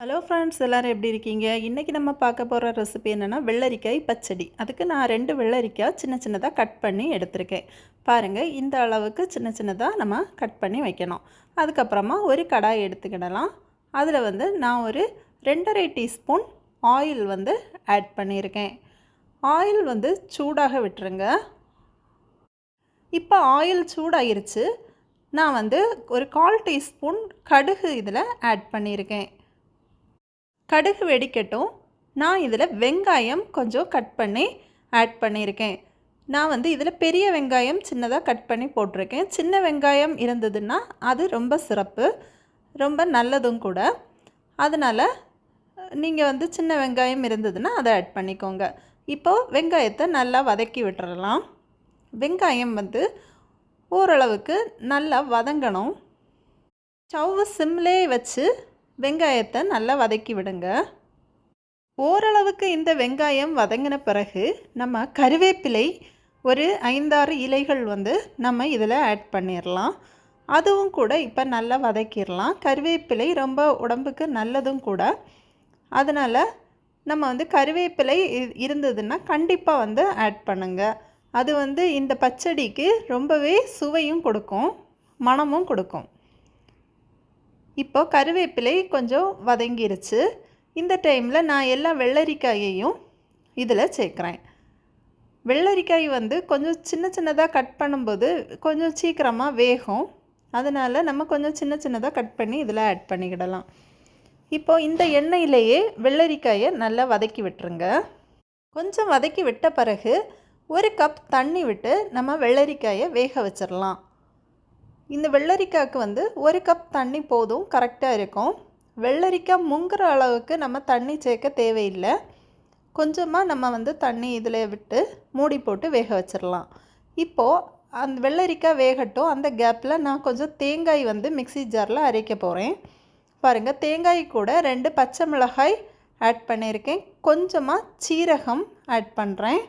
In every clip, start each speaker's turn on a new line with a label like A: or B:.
A: Hello friends எல்லோரும் எப்படி இருக்கீங்க? இன்றைக்கி நம்ம பார்க்க போகிற ரெசிபி என்னென்னா வெள்ளரிக்காய் பச்சடி. அதுக்கு நான் ரெண்டு வெள்ளரிக்காய் சின்ன சின்னதாக கட் பண்ணி எடுத்திருக்கேன். பாருங்கள் இந்த அளவுக்கு சின்ன சின்னதாக நம்ம கட் பண்ணி வைக்கணும். அதுக்கப்புறமா ஒரு கடாய் எடுத்துக்கிடலாம். அதில் வந்து நான் ஒரு ரெண்டரை டீஸ்பூன் ஆயில் வந்து ஆட் பண்ணியிருக்கேன். ஆயில் வந்து சூடாக விட்டுருங்க. இப்போ ஆயில் சூடாயிருச்சு. நான் வந்து ஒரு கால் டீஸ்பூன் கடுகு இதில் ஆட் பண்ணியிருக்கேன். கடுகு வெடிக்கட்டும். நான் இதில் வெங்காயம் கொஞ்சம் கட் பண்ணி ஆட் பண்ணியிருக்கேன் நான் வந்து இதில் பெரிய வெங்காயம் சின்னதாக கட் பண்ணி போட்டிருக்கேன். சின்ன வெங்காயம் இருந்ததுன்னா அது ரொம்ப சிறப்பு. ரொம்ப நல்லதும் கூட. அதனால் நீங்கள் வந்து சின்ன வெங்காயம் இருந்ததுன்னா அதை ஆட் பண்ணிக்கோங்க. இப்போது வெங்காயத்தை நல்லா வதக்கி விட்டுறலாம். வெங்காயம் வந்து ஓரளவுக்கு நல்லா வதங்கணும். ஸ்டவ் சிம்லே வச்சு வெங்காயத்தை நல்லா வதக்கி விடுங்க. ஓரளவுக்கு இந்த வெங்காயம் வதங்கின பிறகு நம்ம கருவேப்பிலை ஒரு ஐந்தாறு இலைகள் வந்து நம்ம இதில் ஆட் பண்ணிடலாம் அதுவும் கூட இப்போ நல்லா வதக்கிடலாம் கருவேப்பிலை ரொம்ப உடம்புக்கு நல்லதும் கூட. அதனால் நம்ம வந்து கருவேப்பிலை இருந்ததுன்னா கண்டிப்பாக வந்து ஆட் பண்ணுங்கள் அது வந்து இந்த பச்சடிக்கு ரொம்பவே சுவையும் கொடுக்கும் மனமும் கொடுக்கும். இப்போது கருவேப்பிலை கொஞ்சம் வதங்கிருச்சு. இந்த டைமில் நான் எல்லா வெள்ளரிக்காயையும் இதில் சேர்க்குறேன். வெள்ளரிக்காய் வந்து கொஞ்சம் சின்ன சின்னதாக கட் பண்ணும்போது கொஞ்சம் சீக்கிரமாக வேகும். அதனால் நம்ம கொஞ்சம் சின்ன சின்னதாக கட் பண்ணி இதில் ஆட் பண்ணிக்கிடலாம். இப்போது இந்த எண்ணெயிலேயே வெள்ளரிக்காயை நல்லா வதக்கி விட்டுருங்க. கொஞ்சம் வதக்கி விட்ட பிறகு ஒரு கப் தண்ணி விட்டு நம்ம வெள்ளரிக்காயை வேக வச்சிடலாம் இந்த வெள்ளரிக்காய்க்கு வந்து ஒரு கப் தண்ணி போதும் கரெக்டாக இருக்கும். வெள்ளரிக்காய் முங்குற அளவுக்கு நம்ம தண்ணி சேர்க்க தேவையில்லை. கொஞ்சமாக நம்ம வந்து தண்ணி இதில் விட்டு மூடி போட்டு வேக வச்சிடலாம். இப்போது அந்த வெள்ளரிக்காய் வேகட்டும். அந்த கேப்பில் நான் கொஞ்சம் தேங்காய் வந்து மிக்சி ஜாரில் அரைக்க போகிறேன் பாருங்கள் தேங்காய் கூட ரெண்டு பச்சை மிளகாய் ஆட் பண்ணியிருக்கேன். கொஞ்சமாக சீரகம் ஆட் பண்ணுறேன்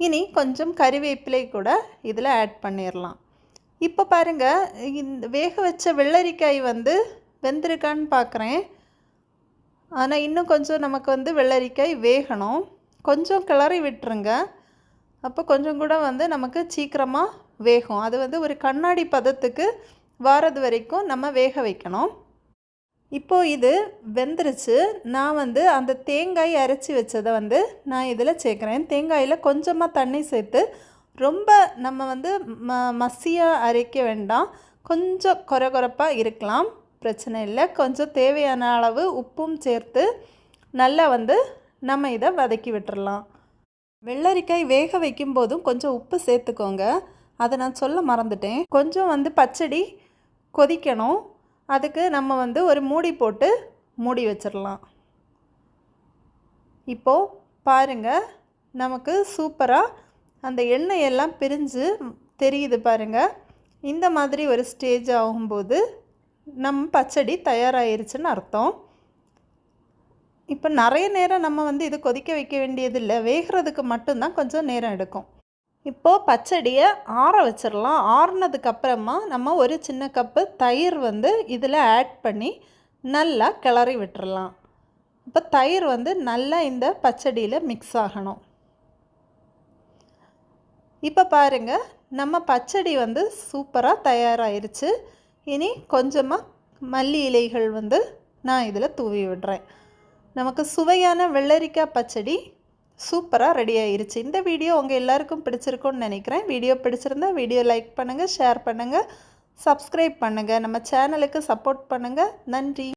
A: இனி கொஞ்சம் கறிவேப்பிலை கூட இதில் ஆட் பண்ணிடலாம் இப்போ பாருங்கள் இந்த வேக வச்ச வெள்ளரிக்காய் வந்து வெந்திருக்கான்னு பார்க்குறேன் ஆனால் இன்னும் கொஞ்சம் நமக்கு வந்து வெள்ளரிக்காய் வேகணும். கொஞ்சம் கிளறி விட்டுருங்க. அப்போ கொஞ்சம் கூட வந்து நமக்கு சீக்கிரமாக வேகும். அது வந்து ஒரு கண்ணாடி பதத்துக்கு வாரது வரைக்கும் நம்ம வேக வைக்கணும். இப்போது இது வெந்துருச்சு. நான் வந்து அந்த தேங்காய் அரைச்சி வச்சதை வந்து நான் இதில் சேர்க்குறேன். தேங்காயில் கொஞ்சமாக தண்ணி சேர்த்து ரொம்ப நம்ம வந்து ம மசியாக அரைக்க வேண்டாம். கொஞ்சம் குறை குறைப்பாக இருக்கலாம். பிரச்சனை இல்லை. கொஞ்சம் தேவையான அளவு உப்பும் சேர்த்து நல்லா வந்து நம்ம இதை வதக்கி விட்டுறலாம். வெள்ளரிக்காய் வேக வைக்கும் போதும் கொஞ்சம் உப்பு சேர்த்துக்கோங்க. அதை நான் சொல்ல மறந்துட்டேன். கொஞ்சம் வந்து பச்சடி கொதிக்கணும். அதுக்கு நம்ம வந்து ஒரு மூடி போட்டு மூடி வச்சிடலாம் இப்போது பாருங்கள் நமக்கு சூப்பராக அந்த எண்ணெய் எல்லாம் பிரிஞ்சு தெரியுது பாருங்கள் இந்த மாதிரி ஒரு ஸ்டேஜ் ஆகும்போது நம் பச்சடி தயாராகிருச்சுன்னு அர்த்தம். இப்போ நிறைய நேரம் நம்ம வந்து இது கொதிக்க வைக்க வேண்டியதில்லை. வேகிறதுக்கு மட்டும்தான் கொஞ்சம் நேரம் எடுக்கும். இப்போது பச்சடியை ஆற வச்சிடலாம். ஆறுனதுக்கப்புறமா நம்ம ஒரு சின்ன கப்பு தயிர் வந்து இதில் ஆட் பண்ணி நல்லா கிளறி விட்டுறலாம். இப்போ தயிர் வந்து நல்லா இந்த பச்சடியில் மிக்ஸ் ஆகணும். இப்போ பாருங்கள் நம்ம பச்சடி வந்து சூப்பராக தயாராகிருச்சு இனி கொஞ்சமாக மல்லி இலைகள் வந்து நான் இதில் தூவி விடுறேன். நமக்கு சுவையான வெள்ளரிக்காய் பச்சடி சூப்பராக ரெடி ஆயிருச்சு இந்த வீடியோ உங்கள் எல்லாருக்கும் பிடிச்சிருக்கும்னு நினைக்கிறேன். வீடியோ பிடிச்சிருந்தா வீடியோ லைக் பண்ணுங்கள் ஷேர் பண்ணுங்கள் சப்ஸ்கிரைப் பண்ணுங்கள் நம்ம சேனலுக்கு சப்போர்ட் பண்ணுங்கள் நன்றி.